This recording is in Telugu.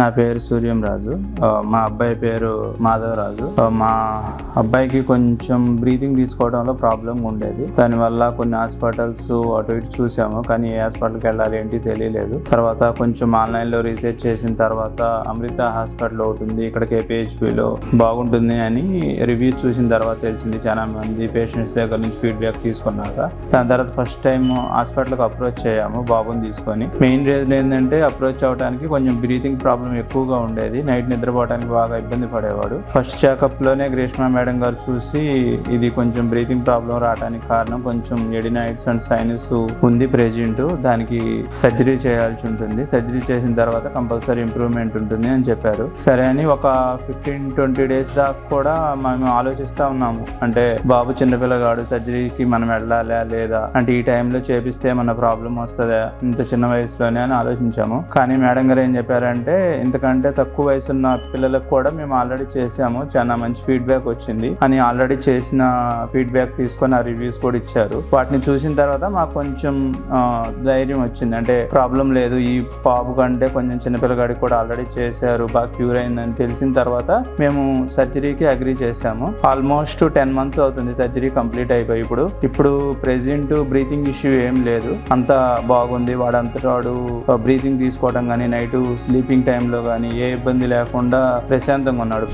నా పేరు సూర్యం రాజు మా అబ్బాయి పేరు మాధవరాజు. మా అబ్బాయికి కొంచెం బ్రీతింగ్ తీసుకోవడంలో ప్రాబ్లం ఉండేది. దానివల్ల కొన్ని హాస్పిటల్స్ అటు ఇటు చూసాము కానీ ఏ హాస్పిటల్కి వెళ్ళాలి ఏంటి తెలియలేదు. తర్వాత కొంచెం ఆన్లైన్లో రీసెర్చ్ చేసిన తర్వాత అమృత హాస్పిటల్ ఒకటి ఉంది ఇక్కడ కేపీహెచ్పిలో బాగుంటుంది అని రివ్యూ చూసిన తర్వాత తెలిసింది. చాలా మంది పేషెంట్స్ దగ్గర నుంచి ఫీడ్బ్యాక్ తీసుకున్నాక దాని తర్వాత ఫస్ట్ టైం హాస్పిటల్కి అప్రోచ్ అయ్యాము బాబుని తీసుకొని. మెయిన్ రీజన్ ఏంటంటే అప్రోచ్ అవడానికి కొంచెం బ్రీతింగ్ ప్రాబ్లం ఎక్కువగా ఉండేది. నైట్ నిద్రపోవడానికి బాగా ఇబ్బంది పడేవాడు. ఫస్ట్ చెకప్లోనే గ్రీష్మ మేడం గారు చూసి ఇది కొంచెం బ్రీతింగ్ ప్రాబ్లం రావడానికి కారణం కొంచెం ఎడినైట్స్ అండ్ సైనస్ ఉంది ప్రెజెంట్. దానికి సర్జరీ చేయాల్సి ఉంటుంది. సర్జరీ చేసిన తర్వాత కంపల్సరీ ఇంప్రూవ్మెంట్ ఉంటుంది అని చెప్పారు. సరే అని ఒక ఫిఫ్టీన్ ట్వంటీ డేస్ దాకా కూడా మేము ఆలోచిస్తూ ఉన్నాము. అంటే బాబు చిన్నపిల్లగాడు సర్జరీకి మనం వెళ్ళాలా లేదా? అంటే ఈ టైంలో చేపిస్తే మన ప్రాబ్లం వస్తుందా? ఇంత చిన్న వయసులోనే అని ఆలోచించాము. కానీ మేడం గారు ఏం చెప్పారంటే ఇంతకంటే తక్కువ వయసు ఉన్న పిల్లలకు కూడా మేము ఆల్రెడీ చేసాము చాలా మంచి ఫీడ్బ్యాక్ వచ్చింది. అని ఆల్రెడీ చేసిన ఫీడ్బ్యాక్ తీసుకొని ఆ రివ్యూస్ కూడా ఇచ్చారు. వాటిని చూసిన తర్వాత మాకు కొంచెం ధైర్యం వచ్చింది. అంటే ప్రాబ్లం లేదు. ఈ పాపు కంటే కొంచెం చిన్నపిల్లగాడికి కూడా ఆల్రెడీ చేశారు. బాగా క్యూర్ అయిందని తెలిసిన తర్వాత మేము సర్జరీకి అగ్రి చేసాము ఆల్మోస్ట్ టెన్ మంత్స్ అవుతుంది సర్జరీ కంప్లీట్ అయిపోయి ఇప్పుడు. ఇప్పుడు ప్రెసెంట్ బ్రీతింగ్ ఇష్యూ ఏం లేదు. అంతా బాగుంది. వాడంతటాడు బ్రీతింగ్ తీసుకోవడం కానీ నైట్ స్లీపింగ్ టైం టైంలో కానీ ఏ ఇబ్బంది లేకుండా ప్రశాంతంగా ఉన్నాడు.